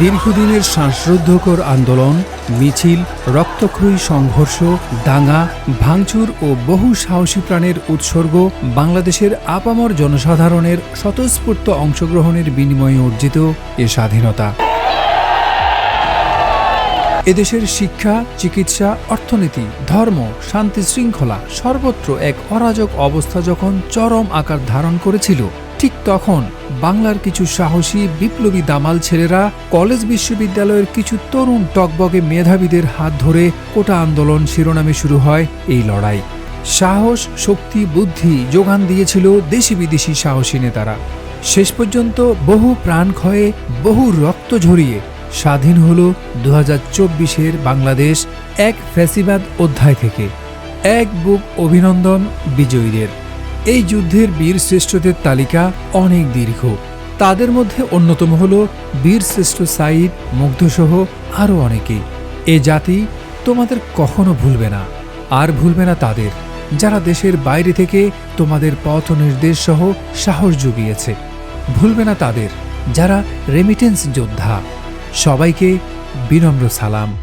দীর্ঘদিনের শ্বাসরুদ্ধকর আন্দোলন, মিছিল, রক্তক্ষয়ী সংঘর্ষ, দাঙ্গা, ভাঙচুর ও বহু সাহসী প্রাণের উৎসর্গ বাংলাদেশের আপামর জনসাধারণের স্বতঃস্ফূর্ত অংশগ্রহণের বিনিময়ে অর্জিত এ স্বাধীনতা। এদেশের শিক্ষা, চিকিৎসা, অর্থনীতি, ধর্ম, শান্তি শৃঙ্খলা সর্বত্র এক অরাজক অবস্থা যখন চরম আকার ধারণ করেছিল ঠিক তখন বাংলার কিছু সাহসী বিপ্লবী দামাল ছেলেরা কলেজ বিশ্ববিদ্যালয়ের কিছু তরুণ টকবগে মেধাবীদের হাত ধরে কোটা আন্দোলন শিরোনামে শুরু হয় এই লড়াই। সাহস, শক্তি, বুদ্ধি যোগান দিয়েছিল দেশি বিদেশি সাহসী নেতারা। শেষ পর্যন্ত বহু প্রাণ ক্ষয়ে, বহু রক্ত ঝরিয়ে স্বাধীন হল দু হাজার বাংলাদেশ এক ফ্যাসিবাদ অধ্যায় থেকে। এক বুক অভিনন্দন বিজয়ীদের। এই যুদ্ধের বীর শ্রেষ্ঠদের তালিকা অনেক দীর্ঘ। তাদের মধ্যে অন্যতম হল বীর শ্রেষ্ঠ সাইদ মুগ্ধসহ আরও অনেকে। এ জাতি তোমাদের কখনো ভুলবে না, আর ভুলবে না তাদের, যারা দেশের বাইরে থেকে তোমাদের পথ নির্দেশ সহ সাহস জুগিয়েছে। ভুলবে না তাদের, যারা রেমিটেন্স যোদ্ধা। সবাইকে বিনম্র সালাম।